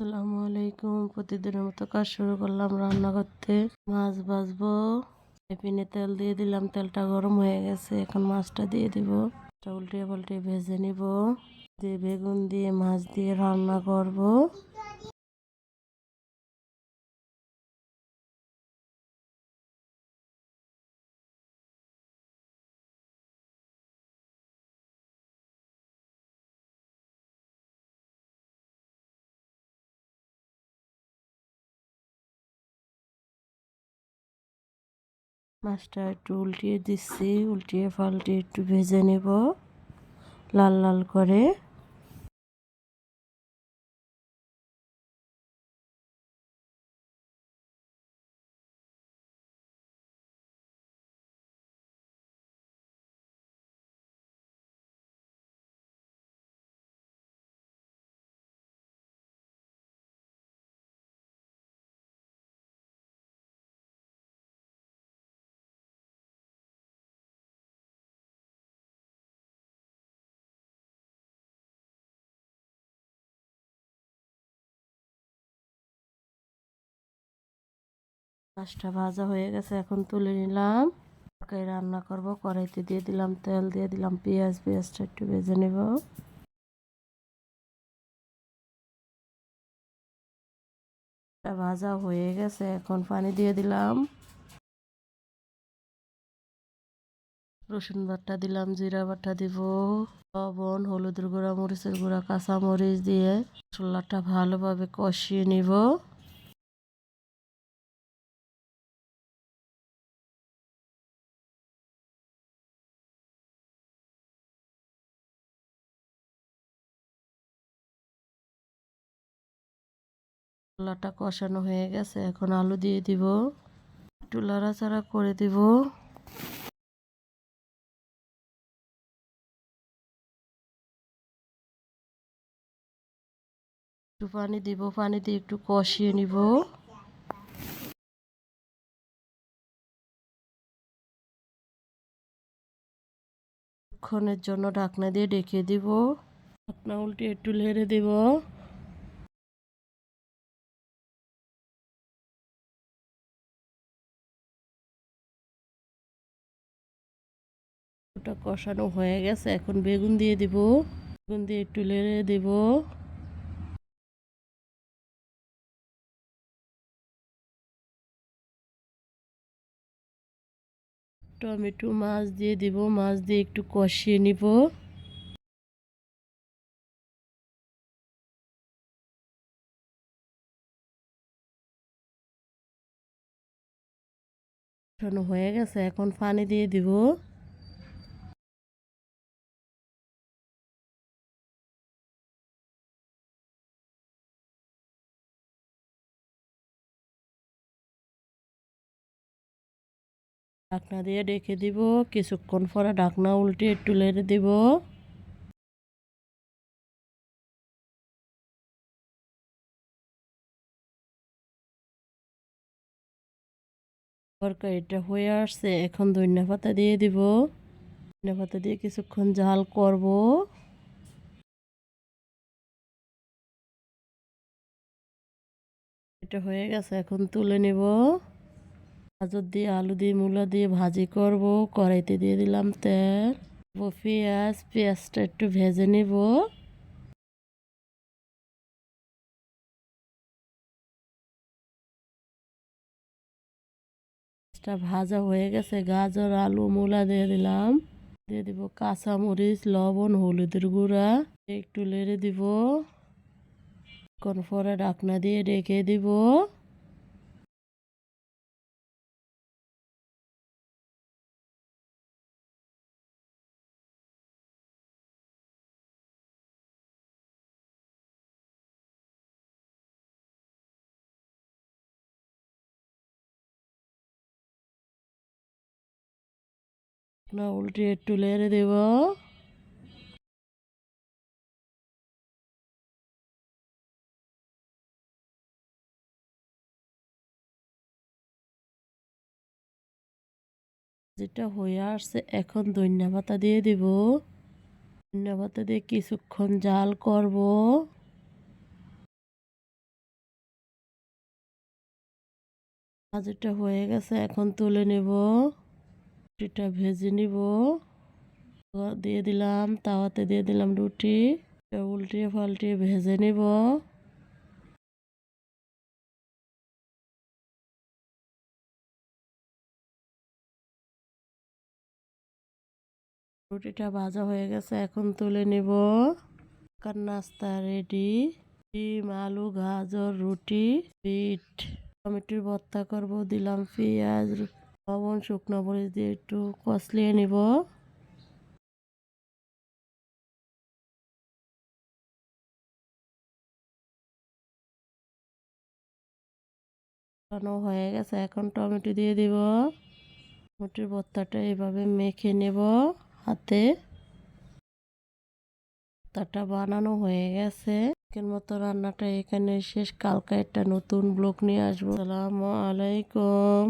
আসসালামু আলাইকুম। প্রতিদিনের মতো কাজ শুরু করলাম রান্না করতে। মাছ ভাজবো। টিফিনে তেল দিয়ে দিলাম। তেলটা গরম হয়ে গেছে। এখন মাছটা দিয়ে দিব। উল্টে পাল্টে ভেজে নিব। দিয়ে বেগুন দিয়ে মাছ দিয়ে রান্না করব। মাছটা একটু উল্টিয়ে দিচ্ছি উল্টিয়ে পাল্টে একটু ভেজে নেব লাল লাল করে। মাছটা ভাজা হয়ে গেছে, এখন তুলে নিলাম। তরকারি রান্না করব, কড়াইতে দিয়ে দিলাম তেল, দিয়ে দিলাম পেঁয়াজ, পেঁয়াজটা একটু ভেজে নেব। ভাজা হয়ে গেছে, এখন পানি দিয়ে দিলাম। রসুন বাটা দিলাম, জিরা বাটা দিব, লবণ, হলুদের গুঁড়া, মরিচের গুঁড়া কাঁচা মরিচ দিয়ে মশলাটা ভালোভাবে কষিয়ে নিব। মশলাটা কষানো হয়ে গেছে, এখন আলু দিয়ে দিব। একটু লাড়াচাড়া করে দিব। একটু পানি দিব, পানি দিয়ে একটু কষিয়ে নিব। ক্ষণের জন্য ঢাকনা দিয়ে ডেকে দিব। ঢাকনা উল্টে একটু লেড়ে দিব। ওটা কষানো হয়ে গেছে, এখন বেগুন দিয়ে দিব। বেগুন দিয়ে একটু লেড়ে দিব। টমেটো মাছ দিয়ে দিব, মাছ দিয়ে একটু কষিয়ে নিব। হয়ে গেছে, এখন পানি দিয়ে দিব। ঢাকনা দিয়ে ডেকে দিব, কিছুক্ষণ পরে ঢাকনা উল্টে একটু লেড়ে দিব। তরকারিটা হয়ে আসছে, এখন ধনিয়া পাতা দিয়ে দিব। ধনিয়া পাতা দিয়ে কিছুক্ষণ জাল করব। এটা হয়ে গেছে, এখন তুলে নেব। গাজর দিয়ে, আলু দিয়ে, মূলা দিয়ে ভাজি করব। কড়াইতে দিয়ে দিলাম তেল। পেঁয়াজ, পেঁয়াজটা একটু ভেজে নেব। ভাজা হয়ে গেছে। গাজর, আলু, মূলা দিয়ে দিলাম। দিয়ে দিব কাঁচা মরিচ লবণ, হলুদের গুঁড়া। একটু লেড়ে দিব। কোন পরে ঢাকনা দিয়ে রেখে দিব। না উল্টে একটু লেড়ে দেব যেটা হয়ে আসছে এখন ধনিয়া পাতা দিয়ে দেব ধন্যা পাতা দিয়ে কিছুক্ষণ জাল করব যেটা হয়ে গেছে এখন তুলে নেব রুটিটা ভেজে নিব। দিয়ে দিলাম, তাওয়াতে দিয়ে দিলাম রুটি। উল্টিয়ে পাল্টিয়ে ভেজে নিব। রুটিটা ভাজা হয়ে গেছে, এখন তুলে নিব। নাস্তা রেডি ডিম, আলু, গাজর, রুটি, বিট। টমেটোর ভর্তা করব, দিলাম পেঁয়াজ লবণ, শুকনো মরিচ দিয়ে একটু কষলিয়ে নিব। হয়ে গেছে, এখন টমেটো দিয়ে দিব। টমেটোর ভর্তাটা এভাবে মেখে নেব হাতে। ভর্তাটা বানানো হয়ে গেছে। আজকের মতো রান্নাটা এখানে শেষ। কালকে একটা নতুন ব্লগ নিয়ে আসব। আসসালামু আলাইকুম।